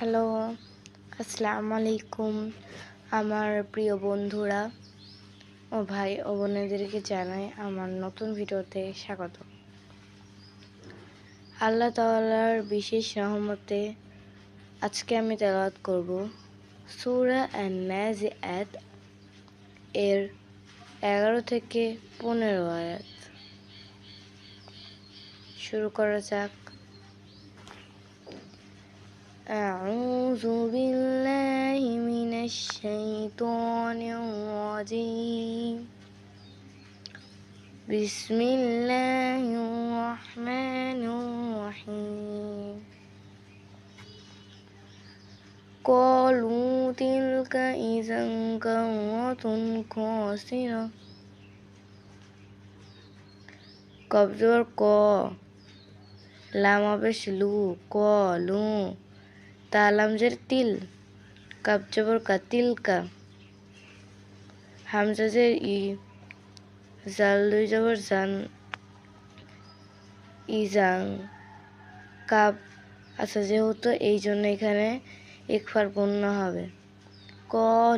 Hello, আসসালামু আলাইকুম আমার প্রিয় বন্ধুরা ও ভাই ও বোনেদেরকে জানাই আমার নতুন ভিডিওতে স্বাগত। আল্লাহ তাআলার বিশেষ রহমতে আজকে আমি তেলাওয়াত করব সূরা আন-নাজিআত এর এগারো থেকে পনেরো আয়াত। শুরু করা যাক। أعوذ بالله من الشيطان الرجيم بسم الله الرحمن الرحيم قالوا تلك إذا كرة خاسرة কবজর ক লাম আবেশ লু ক লু তালামজের তিল, কাপ কা তিল কা হামজাজের ই, জাল দুই জবর জান ইজাং কাপ। আচ্ছা যেহেতু এই জন্য এখানে একফার পূর্ণ হবে। ক,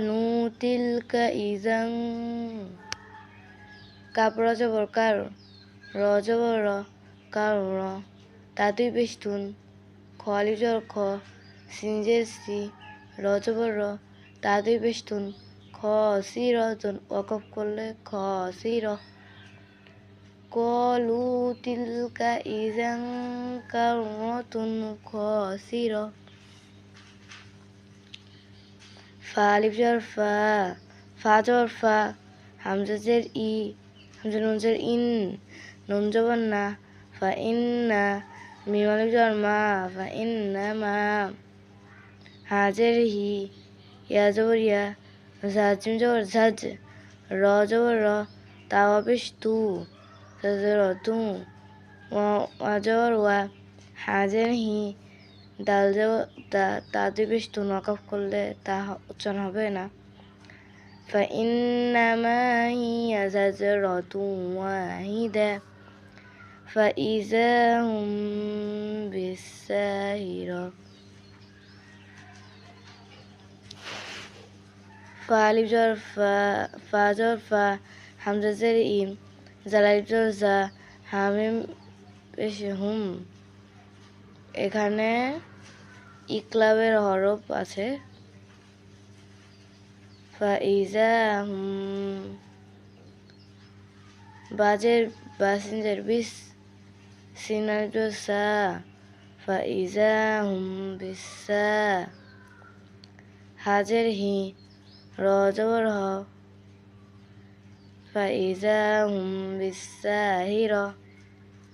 নু তিল কা ইজাং কাপ রজবর কার? রজবর কার র? তাতুই বেষ্টুন খলিজর খ। সিনজের সি রজবর র তাতুই বেষ্টুন খ সি রতন ওকফ করলে খ সি র কলু তিলকা ইজাং কারতুন খ সি র ফা আলিফ জর ফা ফা জর ফা হামজাজের ই, হামজা নুনজের ইন, নুন না ফা ইন না মিম আলিফ মা ফা ইন না মা। হাজের হি ইয়া জবর ইয়া জাজিম জবর ঝাজ র জবর র তাওয়া বেশ তু র তু ওয়া জবর ওয়া হাজের হি দাল জবর তা তাতে বেশ তু নকফ করলে তা উচ্চারণ হবে না فإنما هي زجرة واحدة فإذا هم بالساهرة ফা আলিফ জর ফা ফা জর ফা হামজা জের ইম জাল আলিফ জর জা হামিম হুম এখানে ইকলাবের হরফ আছে। ফাইজা বাজের বাসিনজের বিস। সিনাজো সা। ফাইজা হুম বিসা হাজের হি রজবর হ ফাইজা হুম বিসাহির